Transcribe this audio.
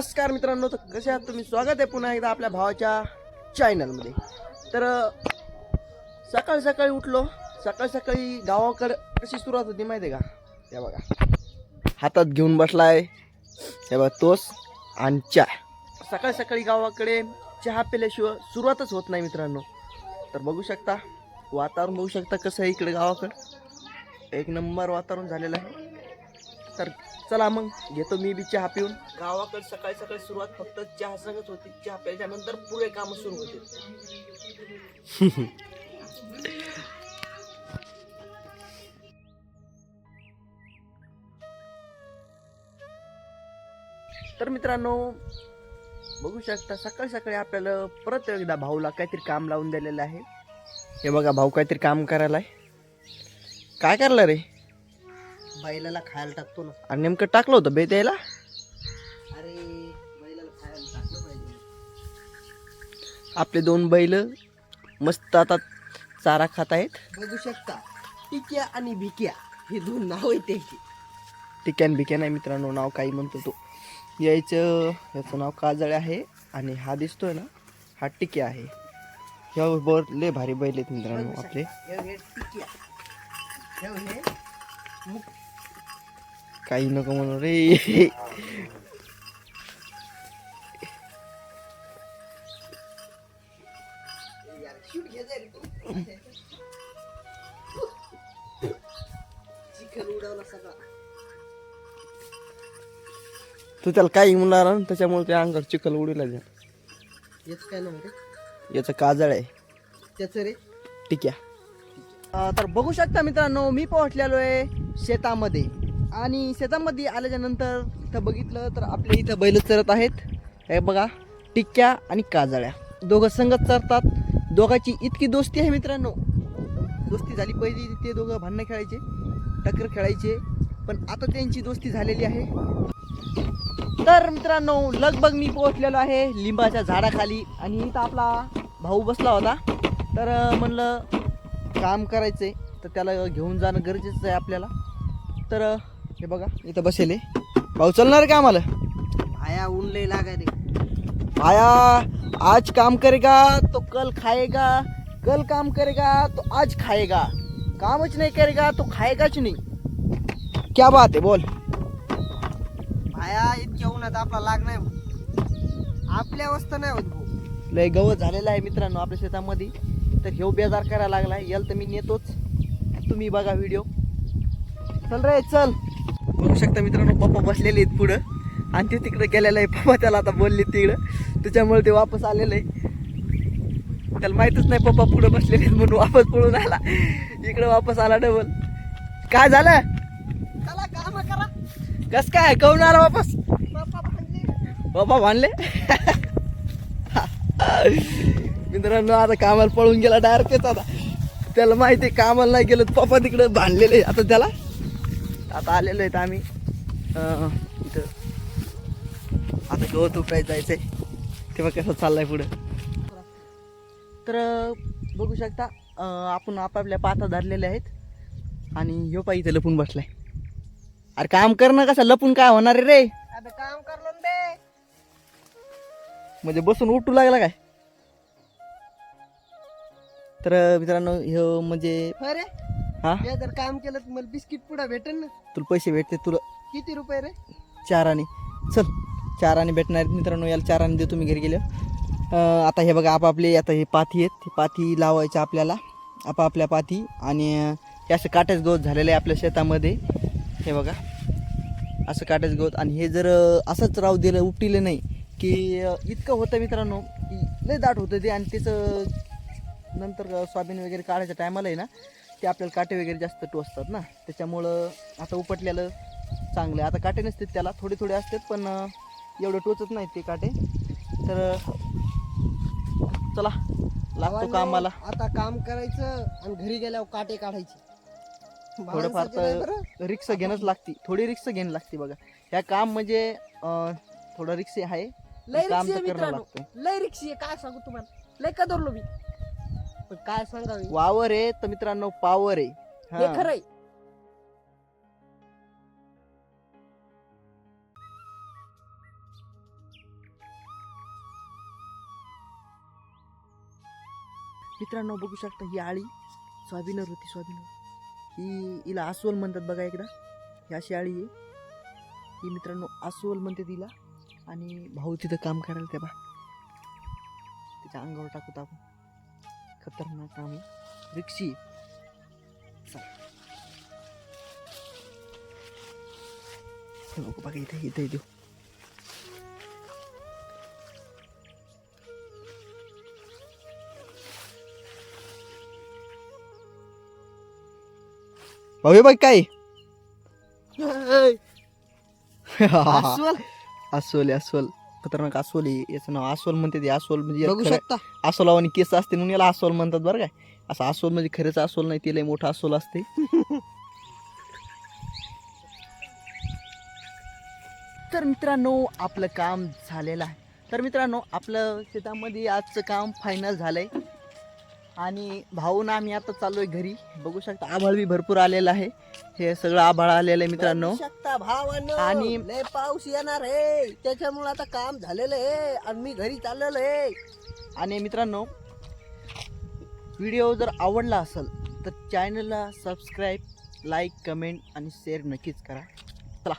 नमस्कार मित्रांनो तर कसे आहात तुम्ही? स्वागत आहे पुन्हा एकदा आपल्या भावाच्या चॅनलमध्ये तर सकाळ सकाळी सकाळी उठलो. सकाळी सकाळी गावाकडे कशी सुरुवात होती माहिती आहे का? हे बघा. हातात घेऊन बसलाय. हे बघा तोस आणि चहा सकाळी सकाळी गावाकडे चहा पिल्याशिवाय सुरुवातच होत नाही मित्रांनो. तर बघू शकता वातावरण बघू शकता कसं आहे इकडे गावाकडं. एक नंबर वातावरण झालेलं आहे. तर चला मग घेतो मी बी चहा पिऊन. गावाकडे सकाळी सकाळी सुरुवात फक्त चहा संगच होती. चहा प्यायच्या नंतर पुरे काम सुरू होते. तर मित्रांनो बघू शकता सकाळी सकाळी आपल्याला परत एकदा भाऊला काहीतरी काम लावून दिलेलं आहे. हे बघा भाऊ काहीतरी काम करायला आहे काय करला रे? बैलाला खायला टाकतो ना. आणि नेमकं टाकलं होतं बे द्यायला अरे बैलाला खायला टाकलं पाहिजे. आपले दोन बैल मस्त आता चारा खात आहेत. बघू शकता टिक्या आणि भिक्या हे दोन नाव आहेत त्याची. टिक्यान बिक्यान आहे मित्रांनो नाव काही म्हणतो तो. यायचं याचं नाव काजळे आहे आणि हा दिसतोय ना हा टिक्या आहे. ह्या बर लय भारी बैल आहेत मित्रांनो आपले. हे टिक्या. हे काही नको म्हणू रे जा तू त्याला काही म्हणणार त्याच्यामुळे त्या अंगावर चिखल उडीला द्या हेच काय ना रे? याचं काजळ आहे. त्याचं रे? टिक्या. तर बघू शकता मित्रांनो मी पोहोचलेलो आहे शेतामध्ये. आणि शेतामध्ये आल्याच्यानंतर इथं बघितलं तर आपल्या इथं बैल चरत आहेत. हे बघा टिक्क्या आणि काजळ्या. दोघं संगत चरतात. दोघांची इतकी दोस्ती आहे मित्रांनो. दोस्ती झाली पहिली ते दोघं भांडणं खेळायचे टक्कर खेळायचे. पण आता त्यांची दोस्ती झालेली आहे. तर मित्रांनो लगभग मी पोहोचलेलो आहे लिंबाच्या झाडाखाली. आणि इथं आपला भाऊ बसला होता. तर म्हणलं काम करायचं आहे तर त्याला घेऊन जाणं गरजेचं आहे आपल्याला. तर हे बघा इथं बसेल आहे. भाऊ चलणार का आम्हाला? आया ऊन लय लागाय रे. आया आज काम करेगा तो कल खाएगा. कल काम करेगा तो आज खाएगा. कामच नहीं करेगा तो खाएगाच नहीं. क्या बात है बोल. आया इतक्या उन्हात आपला लाग नाही. आपल्या अवस्था नाही होत भाऊ. लय गवत झालेलं आहे मित्रांनो आपल्या शेतामध्ये. तर ह्यो बेजार करायला लागलाय. याला तर मी नेतोच. तुम्ही बघा व्हिडिओ. चल रे चल. बघू शकता मित्रांनो पप्पा बसलेले आहेत पुढं. आणि ते तिकडे गेलेलं आहे. पप्पा त्याला आता बोलले तिकडं. त्याच्यामुळे ते वापस आलेलं आहे. त्याला माहीतच नाही पप्पा पुढं बसलेले आहेत म्हणून वापस पळून आला. इकडं वापस आला डबल काय झालं? चला काम करा. कस काय? करून आला वापस? बाप्पा भांडले. मित्रांनो आता कामाला पळून गेला डायरेक्टच आता. त्याला माहिती कामाला नाही गेलं पप्पा तिकडे भांडलेले आता त्याला आता आलेलो आहेत आम्ही. इथं. आता गवत उपटायचं जायचंय. तेव्हा कसं चाललंय पुढं. तर बघू शकता आपण आपापल्या पाता धरलेल्या आहेत. आणि ह्यो पाय इथं लपून बसलाय. अरे काम करणं कसं लपून काय होणार आहे रे? आता काम करलो म्हणजे बसून उठू लागला काय? तर मित्रांनो ह्यो म्हणजे हा? जर काम केलं तर मला बिस्किट पुडा भेटेल ना. तुला पैसे भेटते तुला किती रुपये रे? चाराने. चल चाराने भेटणार आहेत मित्रांनो याला चाराने देतो मी घरी गेल्यावर. आता हे बघा आपापले आता हे पाथी आहेत. ते पाथी लावायचे आपल्याला आपापल्या पाथी आणि हे असं काट्याच गवत झालेलं आहे आपल्या शेतामध्ये. हे बघा असं काट्याच गवत. आणि हे जर असंच राहू दिलं उपटिलं नाही की इतकं होतं मित्रांनो की लय दाट होतं ते. आणि त्याचं नंतर अं, सोयाबीन वगैरे काढायच्या टायमाला आहे ना ते आपल्याला काटे वगैरे जास्त टोचतात ना. त्याच्यामुळं आता उपटलेलं चांगलं. आता काटे नसतात त्याला थोडे थोडे असतात पण एवढं टोचत नाहीत ते काटे. तर चला लागतो कामाला. आता काम करायचं आणि घरी गेल्यावर काटे काढायचे. थोडंफार तर. रिक्स घेणंच लागते. थोडी रिक्स घ्यायला लागते बघा. ह्या काम म्हणजे थोडं रिक्स आहे. लय काम रिक्षी तर मित्रांनो. लागतं लय रिक्षी आहे काय सांगू तुम्हाला. लय कदरलो मी. पण काय सांगावी? वावर आहे तर मित्रांनो पावर आहे. खरंय मित्रांनो बघू शकता ही आळी स्वाभिनर होती स्वाभिनर. ही हिला अस्वल म्हणतात बघा एकदा. ही अशी आळी आहे. ही मित्रांनो अस्वल म्हणते तिला. आणि भाऊ तिथं काम करायला त्या बा तिच्या अंगावर टाकू आपण. खतरनाक आहे रिक्षी. बघू इथे इथे देऊ. भाऊ बघ काय. अस्वल. अस्वल अस्वल. खतरनाक अस्वल आहे. याचं नाव अस्वल म्हणते ते. अस्वल म्हणजे बघू शकता. अस्वलावानी केस असते म्हणून याला अस्वल म्हणतात बरं काय. असं अस्वल म्हणजे खरंच अस्वल नाही ते लय मोठं अस्वल असते. तर मित्रांनो आपलं काम झालेलं आहे. तर मित्रांनो आपलं शेतामध्ये आजचं काम फायनल झालंय. आणि भाऊन आम्ही आता चाललोय घरी. बघू शकता आभाळ बी भरपूर आलेलं आहे. हे सगळं आभाळ आलेलं आहे मित्रांनो. शकता भावानं. आणि- आणि लय पाऊस येणार आहे. त्याच्यामुळे आता काम झालेलं आहे आणि मी घरी चाललेलो आहे. आणि मित्रांनो व्हिडिओ जर आवडला असेल तर चॅनलला सबस्क्राईब लाईक कमेंट आणि शेअर नक्कीच करा. चला.